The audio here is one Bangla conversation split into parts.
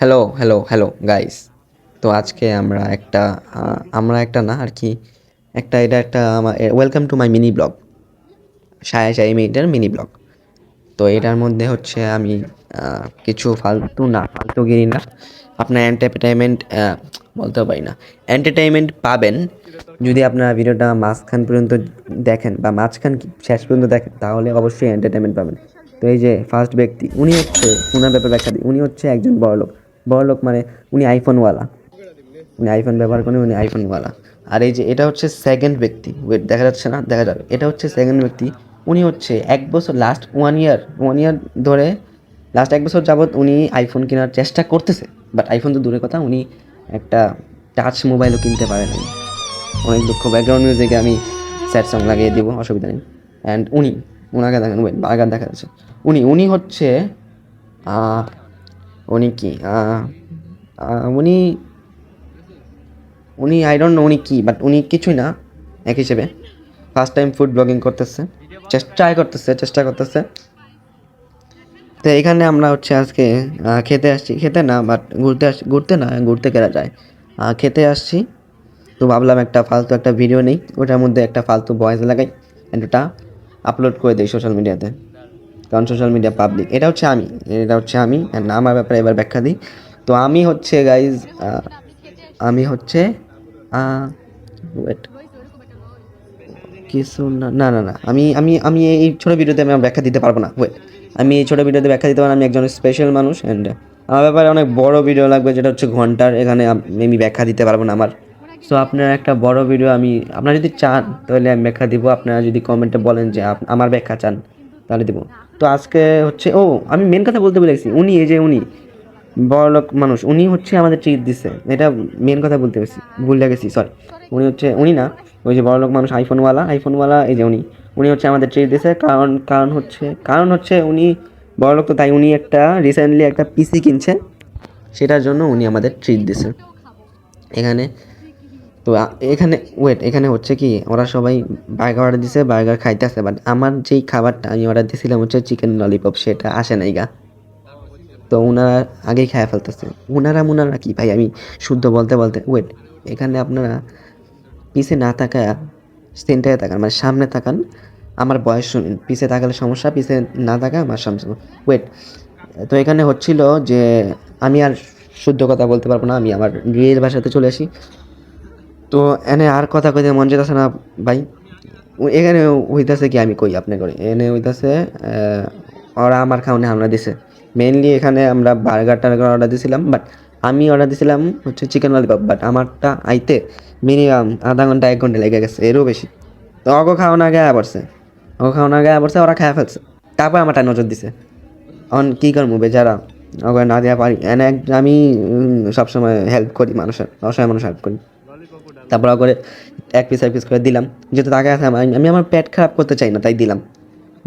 হ্যালো হ্যালো হ্যালো গাইস তো আজকে আমরা একটা আমরা একটা না, আর কি, একটা এটা একটা, আমার welcome to my mini blog সায়া সাই মিনিটের মিনি ব্লগ তো এটার মধ্যে হচ্ছে আমি কিছু ফালতু না ফালতুগিরি না আপনার এন্টারটেনমেন্ট বলতেও পারি না। এন্টারটেনমেন্ট পাবেন। যদি আপনারা ভিডিওটা মাঝখান পর্যন্ত দেখেন বা মাঝখান শেষ পর্যন্ত দেখেন, তাহলে অবশ্যই এন্টারটেনমেন্ট পাবেন। তো এই যে ফার্স্ট ব্যক্তি, উনি হচ্ছে, উনার ব্যাপারে ব্যাখ্যা দিই, উনি হচ্ছে একজন বড়লোক। বড়লোক মানে উনি আইফোনওয়ালা উনি আইফোন ব্যবহার করেন, উনি আইফোনওয়ালা আর এই যে এটা হচ্ছে সেকেন্ড ব্যক্তি ওয়েট দেখা যাচ্ছে না, দেখা যাবে। এটা হচ্ছে সেকেন্ড ব্যক্তি, উনি হচ্ছে এক বছর last one year one year ধরে লাস্ট এক বছর যাবৎ উনি আইফোন কেনার চেষ্টা করতেছে। বাট আইফোন তো দূরের কথা, উনি একটা টাচ মোবাইলও কিনতে পারেন অনেক দুঃখ ব্যাকগ্রাউন্ড মিউজিকে আমি স্যাড সং লাগিয়ে দিব, অসুবিধা নেই। অ্যান্ড উনি ওনাকে দেখেন বারগার দেখা যাচ্ছে। উনি উনি হচ্ছে উনি কি? উনি উনি আই ডোন্ট নো উনি কী বাট উনি কিছুই না, এক হিসেবে। ফার্স্ট টাইম ফুড ব্লগিং করতেছে। চেষ্টাই করতেছে, চেষ্টা করতেছে। তো এখানে আমরা হচ্ছে আজকে খেতে আসছি। খেতে না বাট ঘুরতে আসছি ঘুরতে না, ঘুরতে কেনা যায়। খেতে আসছি। তো ভাবলাম একটা ফালতু একটা ভিডিও নেই, ওটার মধ্যে একটা ফালতু ভয়েস লাগাই, and ওটা আপলোড করে দিই সোশ্যাল মিডিয়াতে কারণ সোশ্যাল মিডিয়া পাবলিক এটা হচ্ছে আমি, এটা হচ্ছে আমি, and আমার ব্যাপারে এবার ব্যাখ্যা দিই। তো আমি হচ্ছে গাইজ আমি হচ্ছে ওয়েট কিছু না না না না, আমি আমি আমি এই ছোটো ভিডিওতে আমি ব্যাখ্যা দিতে পারব না ওয়েট আমি এই ছোটো ভিডিওতে ব্যাখ্যা দিতে পারব আমি একজন স্পেশাল মানুষ অ্যান্ড আমার ব্যাপারে অনেক বড় ভিডিও লাগবে, যেটা হচ্ছে ঘণ্টার, এখানে আমি ব্যাখ্যা দিতে পারব না আমার। সো আপনার একটা বড় ভিডিও আমি, আপনারা যদি চান, তাহলে আমি ব্যাখ্যা দিব, আপনারা যদি কমেন্টে বলেন যে আমার ব্যাখ্যা চান, তাহলে দিব। তো আজকে হচ্ছে, ও, আমি মেন কথা বলতে বলেছি উনি, এই যে উনি, বড়লোক মানুষ, উনি হচ্ছে আমাদের ট্রিট দিচ্ছে এটা মেন কথা বলতে গেছি, ভুলে গেছি সরি উনি হচ্ছে, উনি না, ওই যে বড়লোক মানুষ আইফোনওয়ালা আইফোনওয়ালা এই যে উনি উনি হচ্ছে আমাদের ট্রিট দিচ্ছে কারণ কারণ হচ্ছে কারণ হচ্ছে উনি বড়লোক, তো তাই উনি একটা রিসেন্টলি একটা পিসি কিনছে। সেটার জন্য উনি আমাদের ট্রিট দিছে। এখানে তো এখানে ওয়েট এখানে হচ্ছে কি, ওরা সবাই বার্গার অর্ডার দিছে বার্গার খাইতেছে বাট আমার যেই খাবারটা আমি অর্ডার দিয়েছিলাম হচ্ছে চিকেন ললিপপ সেটা আসে নাই গা। তো ওনারা আগেই খায় ফেলতেছে। ওনারা মুনারা কি ভাই? আমি শুদ্ধ বলতে বলতে ওয়েট এখানে আপনারা পিছে না তাকায় সেন্টারে তাকান মানে সামনে তাকান, আমার বয়স শুনুন পিছে তাকালে সমস্যা, পিছে না থাকা আমার সমস্যা। ওয়েট তো এখানে হচ্ছিল যে, আমি আর শুদ্ধ কথা বলতে পারব না, আমি আমার রিয়েল ভাষাতে চলে আসি। তো এনে আর কথা কইতে মন যেতেছে না, ভাই। এখানে হইতাছে কি আমি কই আপনি করে এনে হইতাছে ওরা আমার খাওয়ানে হামলা দিছে। মেইনলি এখানে আমরা বার্গার টার্গার অর্ডার দিছিলাম বাট আমি অর্ডার দিছিলাম হচ্ছে চিকেন ললিপপ বাট আমারটা আইতে মিনিমাম আধা ঘণ্টা, এক ঘণ্টা লেগে গেছে, এরও বেশি। তো অগো খাওয়ানো আগে পড়ছে। অগো খাওয়ানো আগে পড়ছে, ওরা খাওয়া ফেলছে। তারপর আমারটা নজর দিছে। অন কী করব বেচারা? ওকে না দেওয়া পারি। এনে আমি সবসময় হেল্প করি মানুষের, অসহায় মানুষ হেল্প করি। তারপর করে এক পিস এক পিস করে দিলাম। যেহেতু তাকে আছে, আমি আমি আমার পেট খারাপ করতে চাই না, তাই দিলাম।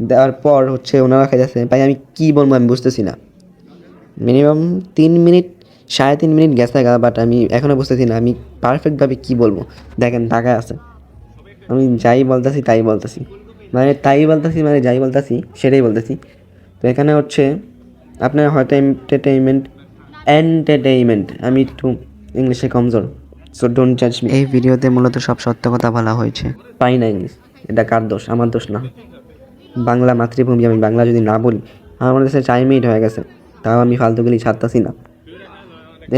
দেওয়ার পর হচ্ছে ওনারা খাইতেছে ভাই আমি কী বলব আমি বুঝতেছি না। মিনিমাম তিন মিনিট, সাড়ে তিন মিনিট গেছে গা বাট আমি এখনও বুঝতেছি না, আমি পারফেক্টভাবে কী বলব। দেখেন টাকা আছে। আমি যাই বলতেছি, তাই বলতেছি। মানে তাই বলতেছি মানে যাই বলতেছি, সেটাই বলতেছি। তো এখানে হচ্ছে আপনার হয়তো এন্টারটেইনমেন্ট এন্টারটেইনমেন্ট আমি একটু ইংলিশে কমজোর। সো ডোন্ট জাজ মি এই ভিডিওতে মূলত সব সত্য কথা বলা হয়েছে। পাই না ইংলিশ এটা কার দোষ? আমার দোষ না। বাংলা মাতৃভূমি আমি বাংলা যদি না বলি আমার কাছে চার মিনিট হয়ে গেছে। তাও আমি ফালতু ফালতুগুলি ছাড়তাছি না।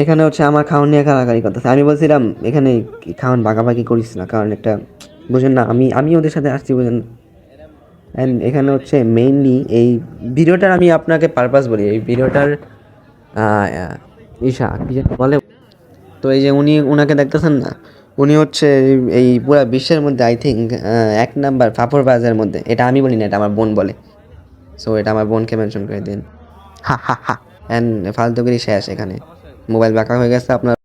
এখানে হচ্ছে আমার খাওয়ান নিয়ে কারাকারি কথা আমি বলছিলাম এখানে কি খাওয়ান ভাগাভাগি করিস না কারণ একটা বুঝেন না আমি আমি ওদের সাথে আসছি বুঝেন অ্যান্ড এখানে হচ্ছে মেইনলি এই ভিডিওটার আমি আপনাকে পারপাস বলি। এই ভিডিওটার ইসা কি বলে তো এই যে উনি ওনাকে দেখতেছেন না, উনি হচ্ছে এই- পুরা বিশ্বের মধ্যে আই থিঙ্ক এক নাম্বার ফাফর বাজারের মধ্যে। এটা আমি বলি না, এটা আমার বোন বলে। সো এটা আমার বোনকে মেনশন করে দিন। হা হা হা। অ্যান্ড ফালতুগিরি শেষ এখানে। মোবাইল বাঁকা হয়ে গেছে আপনার।